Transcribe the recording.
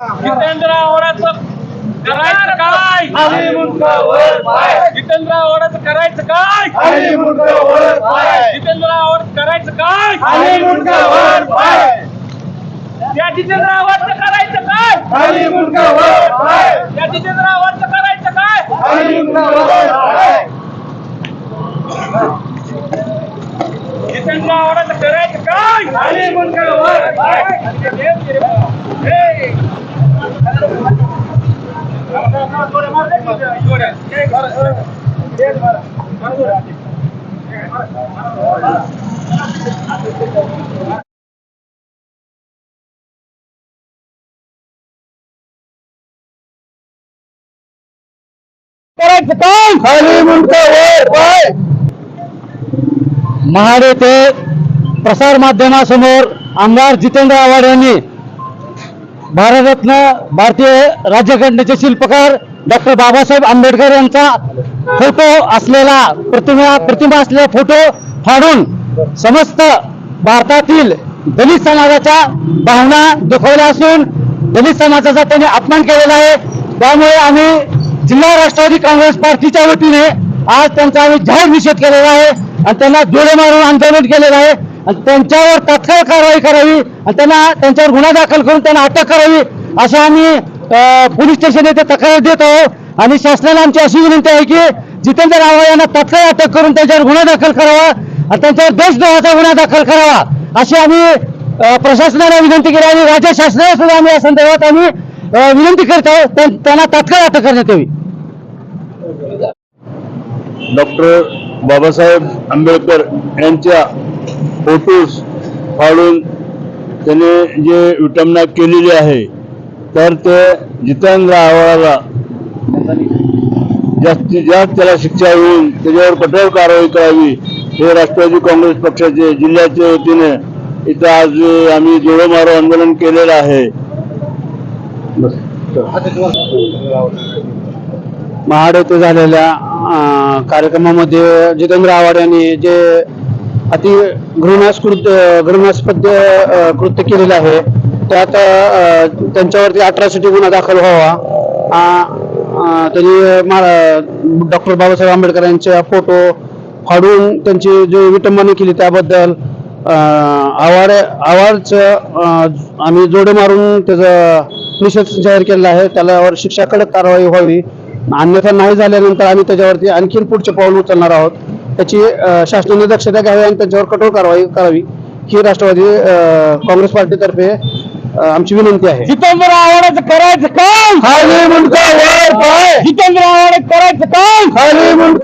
जितेंद्र आव्हाडाचं करायचं काय खाली मुंडका वर पाय जितेंद्र आव्हाडाचं करायचं काय खाली मुंडका वर पाय जितेंद्र आव्हाड करायचं काय खाली मुंडका वर पाय त्या जितेंद्र आव्हाडचं करायचं काय पाय त्या जितेंद्र आव्हाडचं करायचं काय खाली मुंडका वर पाय जितेंद्र आव्हाडाचं करायचं काय पाय महाड येथे प्रसार माध्यमासमोर आमदार जितेंद्र आव्हाड यांनी भारतरत्न भारतीय राज्यघटनेचे शिल्पकार डॉक्टर बाबासाहेब आंबेडकर यांचा फोटो असलेला प्रतिमा प्रतिमा असलेला फोटो फाडून समस्त भारतातील दलित समाजाच्या भावना दुखवल्या असून दलित समाजाचा त्यांनी अपमान केलेला आहे. त्यामुळे आम्ही जिल्हा राष्ट्रवादी काँग्रेस पार्टीच्या वतीने आज त्यांचा आम्ही जाहीर निषेध केलेला आहे आणि त्यांना जोडे मारून आंदोलन केलेलं आहे. आणि त्यांच्यावर तात्काळ कारवाई करावी आणि त्यांना त्यांच्यावर गुन्हा दाखल करून त्यांना अटक करावी असं आम्ही पोलीस स्टेशन येथे तक्रार देत आहोत आणि शासनाला आमची अशी विनंती आहे की जितेंद्र रावळ यांना तात्काळ अटक करून त्यांच्यावर गुन्हा दाखल करावा आणि त्यांच्यावर देशद्रोहाचा गुन्हा दाखल करावा अशी आम्ही प्रशासनाला विनंती केली आणि राज्य शासनाला सुद्धा आम्ही या संदर्भात आम्ही विनंती करत आहोत. त्यां- त्यांना तात्काळ अटक करण्यात यावी. डॉक्टर बाबासाहेब आंबेडकर यांच्या फोटोज फाडून त्याने जे विटंबना केलेली आहे तर ते जितेंद्र आव्हाडाला जास्तीत जास्त त्याला शिक्षा होईल त्याच्यावर कठोर कारवाई करावी हे राष्ट्रवादी काँग्रेस पक्षाचे जिल्ह्याच्या वतीने इथं आज आम्ही जोडो मारो आंदोलन केलेलं आहे. महाड येथे झालेल्या कार्यक्रमामध्ये जितेंद्र आव्हाड यांनी जे अति घृणास्कृत घृणास्पद कृत्य केलेलं आहे त्यात त्यांच्यावरती अट्रॉसिटी गुन्हा दाखल व्हावा. त्यांनी डॉक्टर बाबासाहेब आंबेडकर यांच्या फोटो फाडून त्यांची जे विटंबना केली त्याबद्दल आवार आवारचं आम्ही जोडे मारून त्याचा निषेध जाहीर केलेला आहे. त्यालावर शिक्षा कडक कारवाई व्हावी. अन्यथा नाही झाल्यानंतर आम्ही त्याच्यावरती आणखीन पुढचे पाऊल उचलणार आहोत. त्याची शासनाने दक्षता घ्यावी आणि त्याच्यावर कठोर कारवाई करावी. ही राष्ट्रवादी काँग्रेस पार्टीतर्फे आमची विनंती आहे. जितेंद्र आव्हाडाचं करायचं काय खाली मुंडका वर पाय जितेंद्र आव्हाड करायचं काय खाली मुंडका